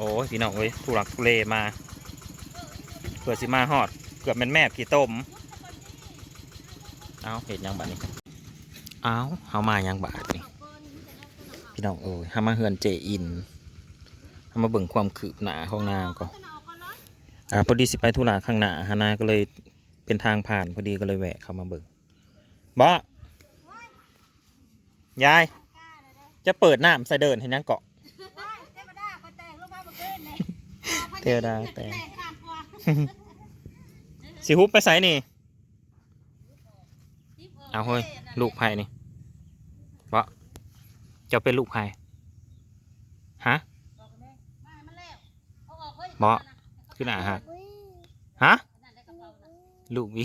อ้ยพี่น้องเอ้ยทุลักทุเลมาเผื่อสิมาฮอด เกือบแม่นแม่กี่ต้มเอาเห็ดยังบาดนี้เอาเฮามายังบาดนี่พี่น้องเอ้ยเฮามาเฮือนเจอินเฮามาเบิ่งความคืบหน้าของนางก่อนอ่าพอดีสิไปธุระข้างหน้าฮานาก็เลยเป็นทางผ่านพอดีก็เลยแวะเข้ามาเบิ่งบ่ยาย จะเปิดน้ำใส่เดินเห็นยังเกาะ เทวดาแต่สิฮุบไปใส่นี่ เอาเฮ้ย ลูกไผ่นี่วะจะเป็นลูกไผ่ฮะบอขึ้นหนาฮะฮะ ลูกวี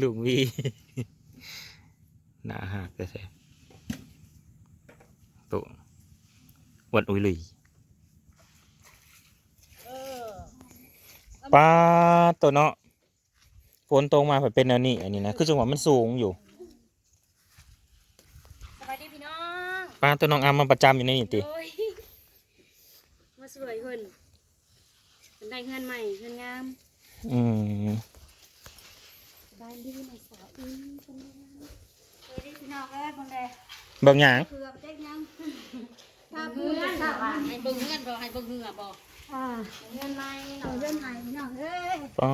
ลูกวีหนาหักแต่แซ่ตัวอวดอุยลุย ป้าตัวเนาะฝนตกมาแบบเป็นแนวนี้ อันนี้นะคือจังหวะมันสูงอยู่สวัสดีพี่น้องป้าตัวน้องอามาประจำอยู่ในนี่ติโอ้ยมาสวยขึ้นเป็นได้เงินใหม่เงินงามอืมบ้านดีในสาวอินเป็นไงสวัสดีพี่น้องเอ้ยคนใดเบิ่งหยังเผือกเจ๊ยังถ้าเพื่อนให้เบิ่งเงินบ่ให้เบิ่งเหงื่อบ่ อ่าเงินใหม่เนาะเงินใหม่พี่น้องเอ้ยป้า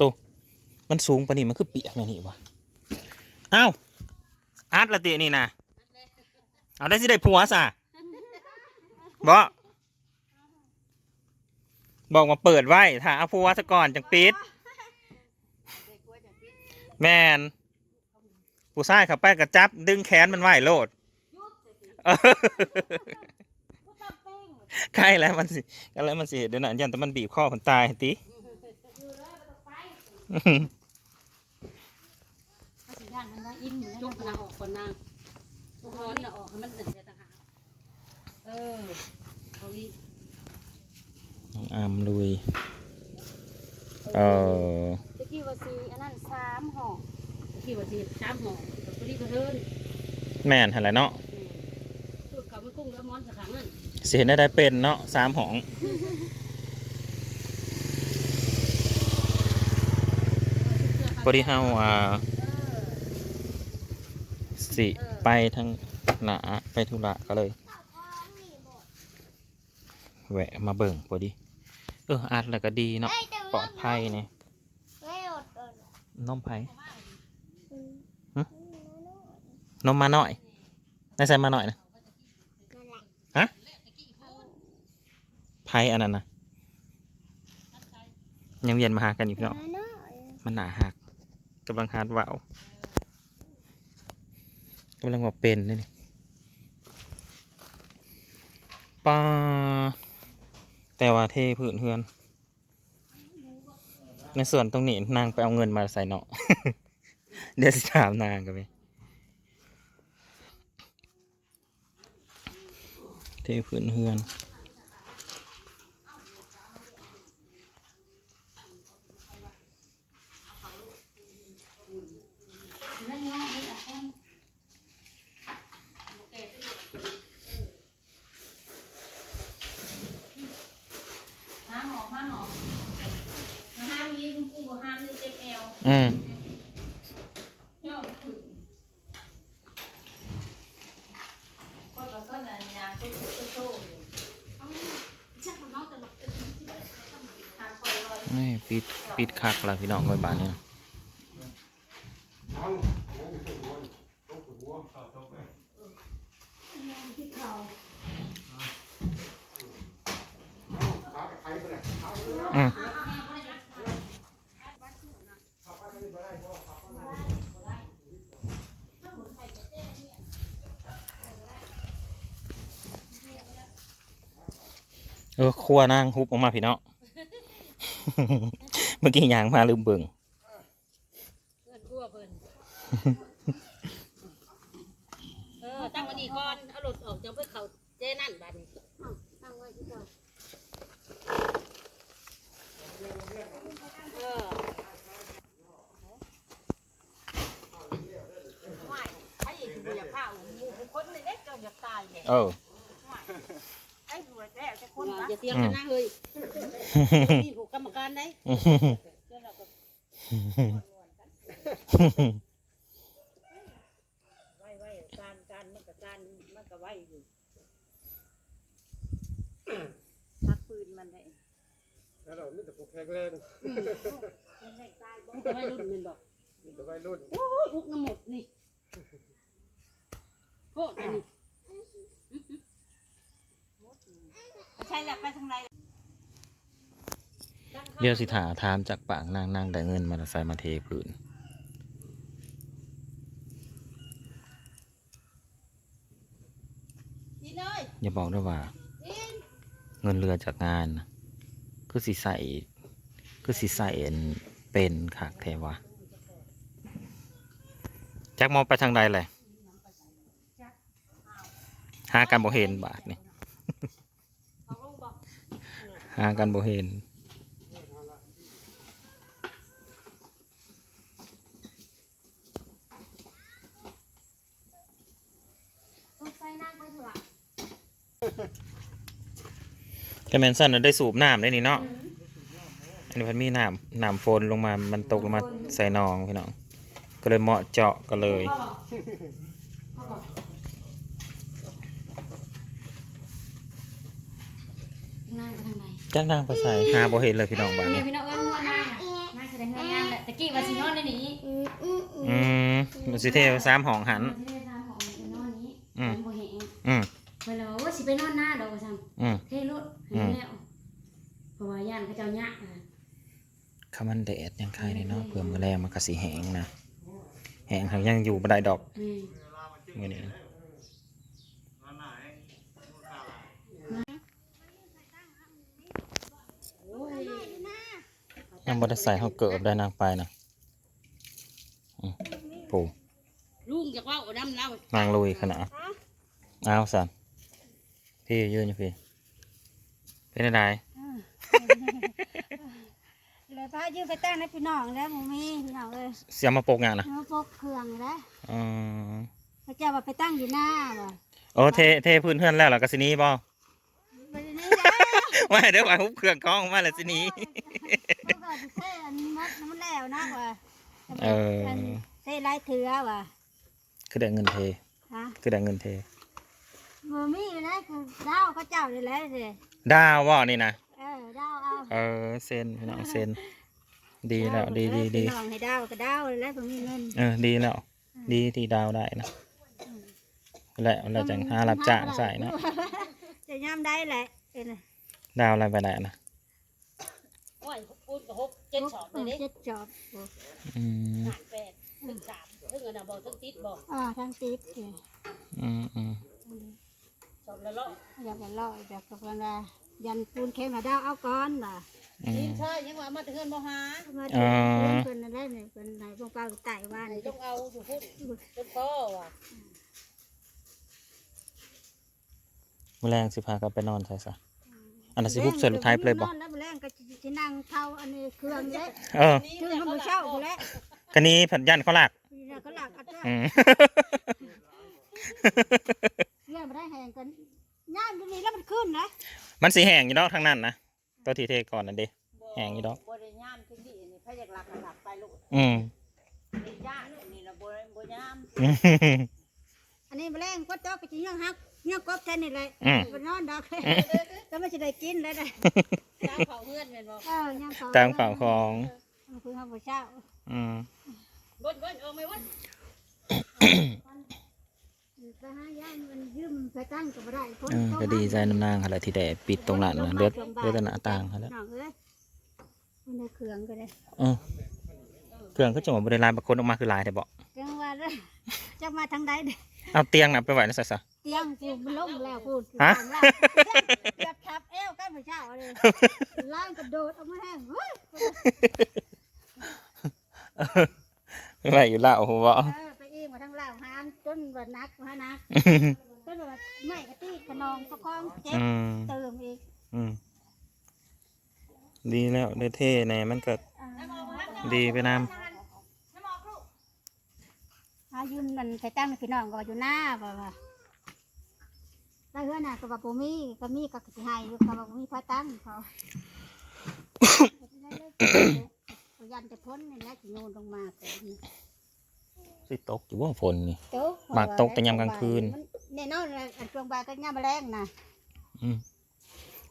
ตัวมันสูงปานนี้มันคือเปียกแม่นี่วะอ้าวอาร์ตละตินี่นะเอาได้สิได้ผัวซะบ่บอกมาเปิดไว้ถ้าเอาผัวซะก่อนจังปิด แมนผู้ชายเข้าไปกระจับ ดึงแขนมันไหวโลดเออ ใกล้แล้วมันสิใกล้แล้วมันสิเดี๋ยวนะยันแต่มันบีบคอมันตายติย่างมันว่าอินจุกนางออกคนนางทุกคนน่ะออกให้มันเสร็จต่างหากเออเอาอีกน้องอามลุยเออตะกี้ว่าสีอันนั้นสามห่อตะกี้ว่าสีสามห่อตะกี้ก็เทินแม่นหันแหละเนาะสูตรเขาไม่กุ้งแล้วม้อนสักครั้งนั่น เสียได้ได้เป็นเนาะสามหองพอดีเฮาอ่าสิไปทางหนาไปธุระก็เลย แวะมาเบิ่งพอดี เอออัดแล้วก็ดีเนาะปลอดภัยเนี่ยไม่อดอดนมไผ่นมมาหน่อยได้ใส่มาหน่อยนะนั่นแหละ ไผ่อันนั้นนะยังเวียนมาหากันอยู่พี่เนาะน้อยมันหนาหักกำลังฮาร์ดว่าวกำลังว่าเป็นนี่นี่ปลาแต่ว่าเทพื้นเฮือน ในส่วนตรงนี้นางไปเอาเงินมาใส่เนาะเดี๋ยวสิถามนางกันไปเทพื้นเฮือน ห้ามหอกห้ามหอกห้ามยิงกุ้งห้ามยิงเจ็บแอว อืม ย่อขึ้นคนละคนละยาตุ๊กตุ๊กตุ๊กจักมั นี่ปิดปิดคักแล้วพี่น้องไว้บานนี่นะ เออครัวนางฮุบออกมาพี่น้องเมื่อกี้ยางมาลืมเบิ่งเพื่อนกลัวเพิ่นเออตั้งวันนี้ก่อนเอารถออกจะไปเขาเจนั่นบัดนี้ตั้งไว้ที่ก่อนเออไม่ไอ้อยู่อยากข้าวหมูคนนี่เด็กก็อยากตายเนี่ยเออไอ้หัวแท้ อย่าเตียงกันนะเฮ้ยนี่ผูกกรรมการได้ไว้ไว้การการมันกับการมันก็ไว้อยู่พักปืนมันได้แล้วเราไม่แต่ผูกแข็งแรงมันก็ไม่รุ่นมันบอกมีแต่วัยรุ่นโอ้ยอุกน้ำหมดนี่โคตรอันนี้ใช่แล้วไปทางไหนเดี๋ยวสิถาถามจากปากนางนางได้เงินมาใส่มาเทพื้นกินเลยอย่าบอกด้วยว่ากินเงินเรือจากงานน่ะคือสิใส่คือสิใส่อันเป็นขากแทวะแจ็คมองไปทางใดเลยหากันบ่เห็นบาทนี่ เอาลูกบอก หากันบ่เห็นต้องใส่นั่งไปเถอะแกแมนสันน่ะได้สูบน้ำได้นี่เนาะ อันนี้เพันมีน้ำน้ำฝนลงมา มันตกลงมาใส่หนองพี่น้อง ก็เลยเหมาะเจาะก็เลย นั่ง ไปทางไหนจ้างนางไปใส่หาบ่เห็นเลยพี่น้องบ้านเนี่นี้ยพี่น้องเอ้ยง่วงมากน่าจะได้เงินงานแหละตะกี้ว่าสินอนในนี้อืมอืมอืมอืมมันสิเทสามห้องหันที่ได้ตามของไปนอนนี้อืมผมบ่เห็นอืมเวลาว่าสิไปนอนหน้าดอกว่าซั่นอืม เท่รถให้แล้วเพราะว่าย่านเขาเจ้ายักอะข้ามันแดดยังคายเลยเนาะเผื่อมือแรงมันก็สิแห้งนะแห้งทางยังอยู่บ่ได้ดอกอืม มื้อนี้ ยังบ่ได้ใส่เฮาเกิบได้นางไปนะอืมโอ้ลุงอยากว่าเอาน้ำเล่านางลุยขนาดอ้าวสันพี่ยืนอยู่พี่ เป็นอะไรเลยพายืมไปตั้งในพี่น้องแล้วหมูมีพี่น้องเลยเสียมาปกงานนะเอาพกเครื่องแล้วอืมพระเจ้าว่าไปตั้งอยู่หน้าบ่โอ้เทเทพื้นเพื่อนแล้วเหรอกสิหนี้บ่ไปนี่นะว่าเดี๋ยวว่าฮุบเครื่องกล้องมาแล้วสิหนี้ เขาก็สิเท่อันนี้มัดมันแล้วนะว่ะเออนเท่ไรเถือว่ะคือได้เงินเทฮะคือได้เงินเทหมูมีนะคือดาวเขาเจ้าเลยแหละสิดาวว่านี่นะเออดาวเอาเออเซนพี่น้องเซนดีแล้วดีดีดีพี่น้องให้ดาวก็ดาวเลยแล้วผมมีเงินเออดีแล้วดีที่ดาวได้นะและเราจะหารับจ้างใส่เนาะจะย่ำได้แหละเอ็นดาวอะไรไปไหนนะโอ้ยปูนกับหกเจ็ดสอบเลยเด้เจ็ดจอบอืมหารแปดถึงสามถึงอันน่ะบอกถึงติดบอกอ่าทั้งติดเนี่ยอืมอืมสอบละเลาะอยากจะล่ออยากจะกันว่ายันปูนเข็มมาดาวเอาก้อนบ่ะอืดิมนใช่ยังว่ามาถึงเงินบ่หามาอ่าถึงปูนเป็นอะไรเนี่ยเป็นไหนพวกเปล่าไต่ว่านไหนต้องเอาอยู่พุ่นจนพ่อว่ะแมลงสิพากันไปนอนใช่ซะ อันนั้นสิฮุบเสร็จท้ายไปเลยบ่นอนแล้วแรงก็จะนั่งเท่าอันนี้เครื่องเล็กเออชื่อมันเช่าไปแล้วคันนี้ผัดยันเขาหลักนี่เราก็หลักอัดด้วยอืมเรื่องมาได้แหงกันย่างอยู่นี่แล้วมันขึ้นนะมันสีแห้งอยู่ดอกทางนั้นนะตัวทีเทก่อนนั่นดิแห้งอยู่ดอกบ่ได้ย่ามถึงนี่นี่พระอยากหลักก็หลักไปลูกอืมนี่ย่ามนี่ละบ่ได้บ่ย่ามอันนี้มาแรงก็โต๊ะก็จะย่างฮัก ย่างกบแทนนี่เลยอืมมันนอนดอกก็ไม่จะได้กินแล้วได้ย่ามเขาเพื่อนแม่นบ่เออย่างเขาตามข่าวของมันคือข้าวเช้าอืมบ่บ่เออไม่ว่าไปหาย่างมันยืมไปตั้งก็บ่ได้คนเออก็ดีใจน้ำนางอะไรที่ได้ปิดตรงนั้นนะเลือดเลือดหน้าต่างเขาแล้ว น้องเอ้ยมันได้เครื่องก็ได้เออเครื่องก็จะมาบริลายบางคนออกมาคือลายแต่บอกจังว่าเด้อจะมาทางใดเด้อ เอาเตียงน่ะไปไหวนะสัสะเตียงกูมันลงแล้วพูดฮะ เกือบทับเอวกันพระเจ้าเลยล่างกระโดดออกมาแห้งเฮ้ยไปไหวอยู่แล้วหัวเออไปอีกมาทางล่างหามจนว่านักมานักจนว่าไม่กะตีขนองประคองเจ็บอืมเติมอีกอืมดีแล้วได้เท่แน่มันก็อ่าดีไปน อายืมมันไปตั้งพี่น้องก็ว่าอยู่หน้าบ่ว่าแล้วเฮือนน่ะก็ว่าบ่มีก็มีก็สิให้อยู่ก็ว่าบ่มีพอตั้งเขาเขายันแต่พ้นนี่แหละสิโยนลงมาแต่นี่สิตกอยู่บ่ฝนนี่ โต๊ะหมากตกแต่ยามกลางคืน มัแน่นอนเลยอันช่วงบ่ายก็ยามแมลงน่ะอืม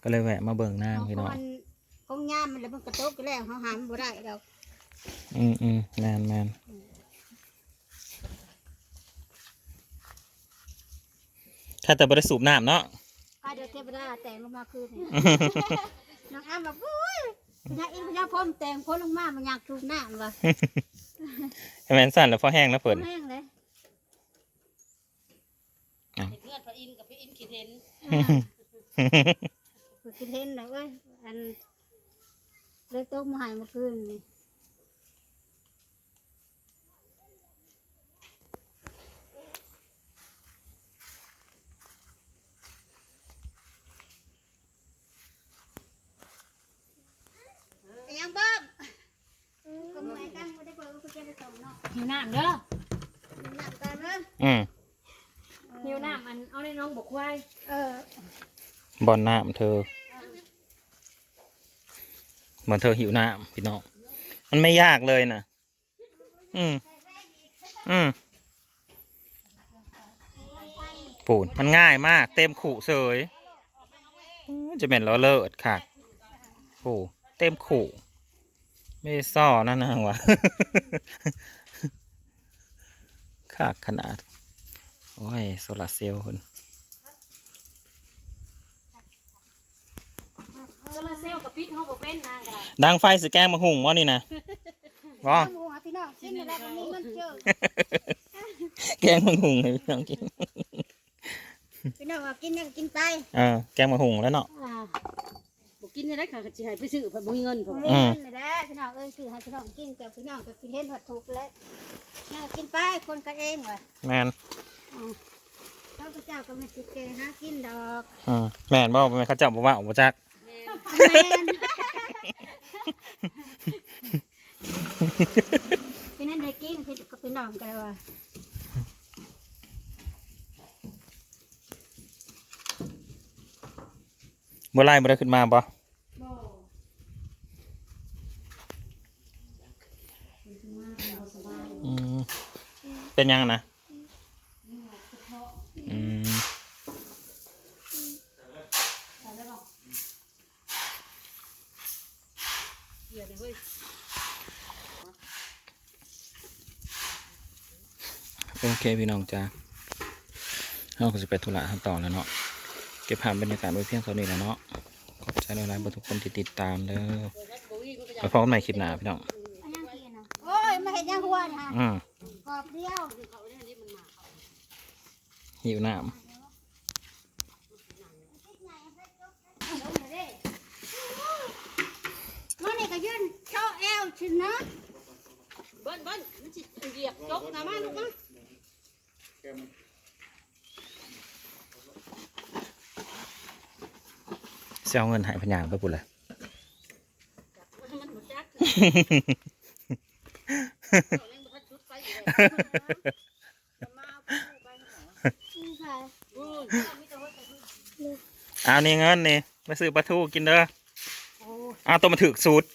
ก็เลยแวะมาเบิ่งน้ำพี่น้อง มันคงยามมันแล้วมันกระตกอยู่แล้วเขาหามบ่ได้ดอก อืมอืมแมนแมน ถ้าแต่บริสูบน้ำเนาะข้าเดี๋ยวเทวดาแต่งลงมาคืนนี่น้องอ้ำแบบอุ้ยพญาอินพญาพรหมแต่งพ้นลงมามันอยากถูกน้ำว่ะแมนสั่นแล้วพอแห้งแล้วเพิ่นแห้งเลยเพื่อนพระอินทร์กับพระอินทร์คิดเห็นคือคิดเห็นเลยเว้ยอันเลยตกมาใหายเมื่อคืนนี่ไอ้ยังเบิ้มก็ไม่กันไม่ได้เปิดก็จะได้ส่งเนาะ หิวน้ำเด้อหนักกันเลยอืมหิวน้ำอันเอาในน้องบอกควายเออบอลน้ำเธอ เหมือนเธอหิวน้ำพี่น้อง มันไม่ยากเลยนะอืมอืมปูนมันง่ายมาก เต็มขู่เสยอื้อจะเป็นล้อเลิศค่ะโอ้เต็มขู่ ไม่ได้ซ่อนั่นนะวะขากขนาด โอ้ย โซลาร์เซลล์คนโซลาร์เซลล์กับปิดเขาบอกเป็นนางกันดังไฟสแกงมาหุงวะนี่นะว้าหมูหาพี่น้องกินอะไรแบบนี้มันเจอแกงมาหุงให้พี่น้องกินพี่น้องว่ากินยังกินไปเออแกงมาหุงแล้วเนาะอ่าบอ กกินได้ค่ะจะให้ไปซื้อเพราะบ่มีเงินผมเล่นเลยแหละพี่น้องเอ้ยคือให้พี่น้องกินแต่พี่น้องก็กินเห็นว่าถูกแล้วน่ากินไปคนกันเองว่ะแมนข้าพเจ้าก็ไม่ติดเกหากินดอกอืมแมนบอกแมนเขาจับบอกว่าอุปจักแม่นพี่นั่นได้กินพี่ก็พี่น้องกันว่ะเมื่อไรเมื่อไรขึ้นมาบ่ เป็นยังนะอืมโอเคพี่น้องจ้าเราก็จะไปธุระขั้นต่อแล้วเนาะ เก็บภาพบรรยากาศไว้เพียงเท่านี้แล้วเนาะ ขอบใจหลายๆเบอร์ทุกคนที่ติดตามเด้อไปพบกันใหม่คลิปหน้าพี่น้องอันยังกินนะโอ้ยไม่เห็นยังหัวนะอืม กรอบเดียวหิวน้มันนี่ก็ยืนโชว์เอวชินนะเบิ้ลเบิ้ลมันจิเหยียบจกนะมาลูกมาำเสียเอาเงินใหายพญางไปปุ่นเลย มันหมดจักค่ะเอานี่เงินนี่มาซื้อปลาทูกินเด้อโอ้เอาตัวมาถึกสูตร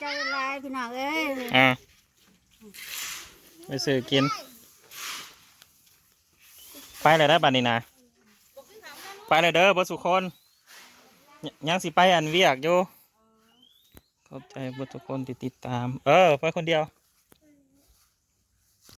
เจ้าลายพี่น้องเอ้ยอ่าไปซื้อกิน ไปเลยได้อบัดนี้นะไปเลยเด้อบสุคนยยังสิไปอันเวียกอยู่ขอบใจเบดทุกคนที่ติดตาม เออ ไปคนเดียว